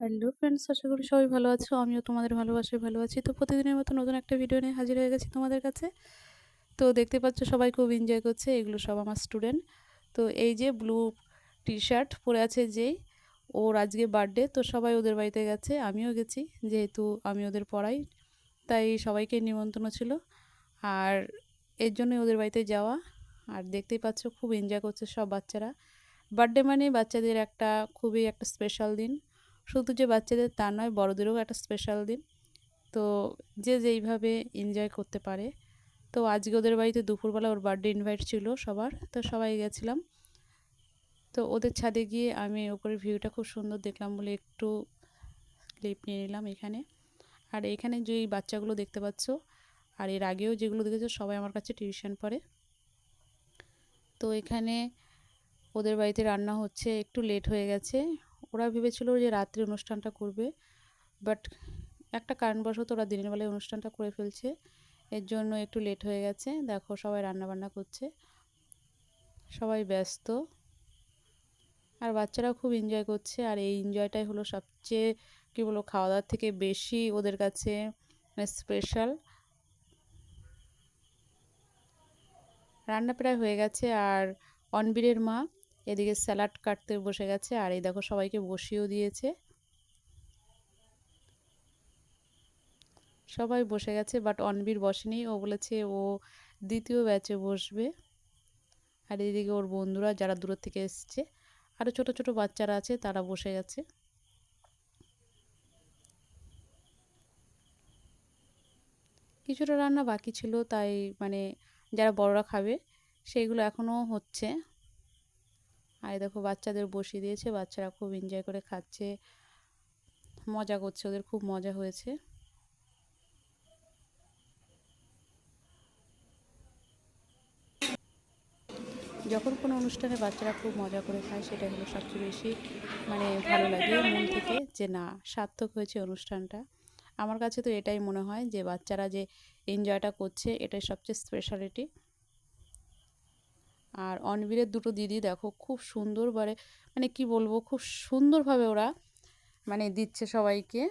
Hello friends আশা করি সবাই ভালো আছো। আমিও তোমাদের ভালোবাসায় ভালো আছি। তো প্রতিদিনের মতো নতুন একটা ভিডিও নিয়ে হাজির হয়ে গেছি তোমাদের কাছে। তো দেখতে পাচ্ছ সবাই খুব এনজয় করছে, এগুলো সব আমার স্টুডেন্ট তো এই যে ব্লু টি শার্ট পরে আছে যেই, ওর আজকে বার্থডে তো সবাই ওদের বাড়িতে গেছে, আমিও গেছি, যেহেতু আমি ওদের পড়াই, তাই সবাইকে নিমন্ত্রণ ছিল। আর এর জন্যই ওদের বাড়িতে যাওয়া। আর দেখতেই পাচ্ছ খুব এনজয় করছে সব বাচ্চারা। বার্থডে মানে বাচ্চাদের একটা খুবই একটা স্পেশাল দিন। শুধু যে বাচ্চাদের তা নয়, বড়দেরও একটা স্পেশাল দিন। তো যে যেইভাবে এনজয় করতে পারে। তো আজকে ওদের বাড়িতে দুপুরবেলা ওর বার্থডে ইনভাইট ছিল সবার, তো সবাই গেছিলাম। তো ওদের ছাদে গিয়ে আমি ওপরের ভিউটা খুব সুন্দর দেখলাম বলে একটু ক্লিপ নিয়ে নিলাম এখানে। আর এখানে যে বাচ্চাগুলো দেখতে পাচ্ছ, আর এর আগেও যেগুলো দেখেছ, সবাই আমার কাছে টিউশন পড়ে। তো এখানে ওদের বাড়িতে রান্না হচ্ছে, একটু লেট হয়ে গেছে। ওরা ভেবেছিল যে রাত্রে অনুষ্ঠানটা করবে বাট একটা কারণবশত ওরা দিনের বেলায় অনুষ্ঠানটা করে ফেলছে। এর জন্য একটু লেট হয়ে গেছে। দেখো সবাই রান্না বান্না করছে। সবাই ব্যস্ত। আর বাচ্চারাও খুব এনজয় করছে। আর এই এনজয়টাই হলো সবচেয়ে, কী বলো খাওয়া দাওয়ার থেকে বেশি ওদের কাছে স্পেশাল রান্না প্রায় হয়ে গেছে। আর অনবীরের মা এদিকে স্যালাড কাটতে বসে গেছে, আর এই দেখো সবাইকে বসিয়েও দিয়েছে। সবাই বসে গেছে বাট অনবীর বসেনি। ও বলেছে ও দ্বিতীয় ব্যাচে বসবে। আর এদিকে ওর বন্ধুরা যারা দূর থেকে এসছে আরও ছোট ছোট বাচ্চারা আছে, তারা বসে গেছে। কিছুটা রান্না বাকি ছিল, তাই মানে যারা বড়রা খাবে, সেইগুলো এখনও হচ্ছে। আর দেখো বাচ্চাদের বসিয়ে দিয়েছে, বাচ্চারা খুব এনজয় করে খাচ্ছে। মজা করছে, ওদের খুব মজা হয়েছে। যখন কোনো অনুষ্ঠানে বাচ্চারা খুব মজা করে খায়, সেটা হলো সবচেয়ে বেশি মানে ভালো লাগে মন থেকে যে না, সার্থক হয়েছে অনুষ্ঠানটা। আমার কাছে তো এটাই মনে হয় যে বাচ্চারা যে এনজয়টা করছে, এটাই সবচেয়ে স্পেশালিটি আর অনবীরের দুটো দিদি দেখো খুব সুন্দর বারে মানে কি বলব, খুব সুন্দরভাবে ওরা মানে দিচ্ছে সবাইকে।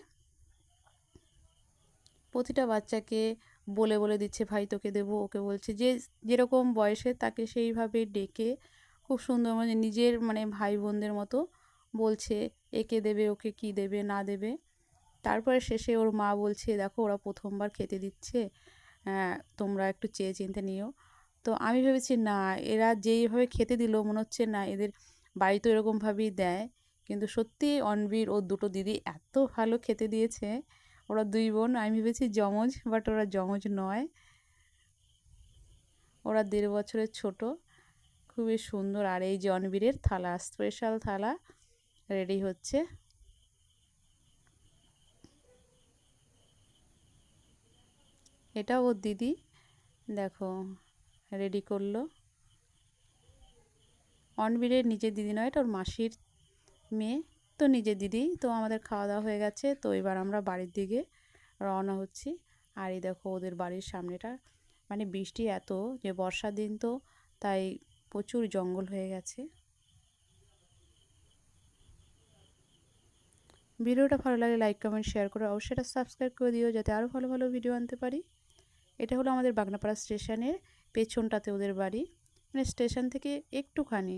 প্রতিটা বাচ্চাকে বলে বলে দিচ্ছে, ভাই তোকে দেবো, ওকে বলছে। যে যেরকম বয়সে তাকে সেইভাবে ডেকে খুব সুন্দর মানে নিজের মানে ভাই বোনদের মতো বলছে, একে দেবে, ওকে কি দেবে, না দেবে? তারপরে শেষে ওর মা বলছে, দেখো, ওরা প্রথমবার খেতে দিচ্ছে তোমরা একটু চেয়ে চিনতে নিও। তো আমি ভেবেছি, না, এরা যেইভাবে খেতে দিল, মনে হচ্ছে না এদের বাড়ি তো এরকমভাবেই দেয়। কিন্তু সত্যি অনবীর ও দুটো দিদি এত ভালো খেতে দিয়েছে। ওরা দুই বোন, আমি ভেবেছি যমজ, বাট ওরা যমজ নয়। ওরা দেড় বছরের ছোট। খুবই সুন্দর। আর এই যে অনবীরের থালা স্পেশাল থালা রেডি হচ্ছে। এটা ওর দিদি। দেখো রেডি করল। অনবীরের নিজের দিদি নয়, এটা ওর মাসির মেয়ে। তো নিজের দিদি, তো আমাদের খাওয়া দাওয়া হয়ে গেছে, তো এবার আমরা বাড়ির দিকে রওনা হচ্ছি। আর এই দেখো ওদের বাড়ির সামনেটা মানে বৃষ্টি এত যে বর্ষার দিন তো, তাই প্রচুর জঙ্গল হয়ে গেছে। ভিডিওটা ভালো লাগে লাইক, কমেন্ট, শেয়ার করে অবশ্যই সাবস্ক্রাইব করে দিও, যাতে আরও ভালো ভালো ভিডিও আনতে পারি। এটা হলো আমাদের বাগনাপাড়া স্টেশনের পেছনটাতে ওদের বাড়ি মানে স্টেশন থেকে একটুখানি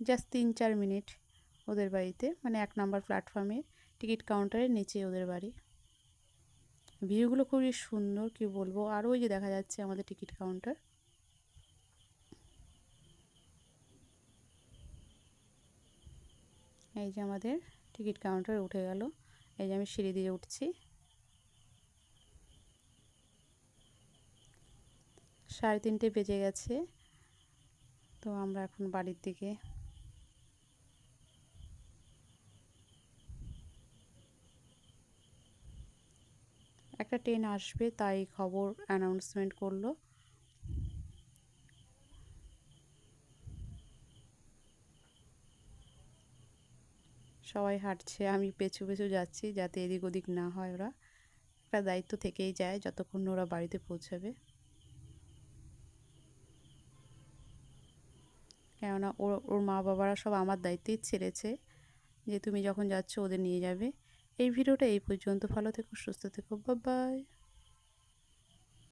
জাস্ট তিন চার মিনিট ওদের বাড়িতে মানে এক নম্বর প্ল্যাটফর্মে টিকিট কাউন্টারের নিচে ওদের বাড়ি। ভিউগুলো খুবই সুন্দর, কি বলব? আর ওই যে দেখা যাচ্ছে আমাদের টিকিট কাউন্টার এই যে আমাদের টিকিট কাউন্টার উঠে গেল। এই যে আমি সিঁড়ি দিয়ে উঠছি। সাড়ে তিনটে বেজে গেছে। তো আমরা এখন বাড়ির দিকে। একটা ট্রেন আসবে, তাই খবর অ্যানাউন্সমেন্ট করল। সবাই হাঁটছে, আমি পেছু পেছু যাচ্ছি, যাতে এদিক ওদিক না হয় ওরা। একটা দায়িত্ব থেকেই যায়, যতক্ষণ ওরা বাড়িতে পৌঁছাবে। কেননা ওর ওর মা বাবারা সব আমার দায়িত্বেই ছেড়েছে যে তুমি যখন যাচ্ছ ওদের নিয়ে যাবে। এই ভিডিওটা এই পর্যন্ত। ভালো থেকো, সুস্থ থেকো। বাই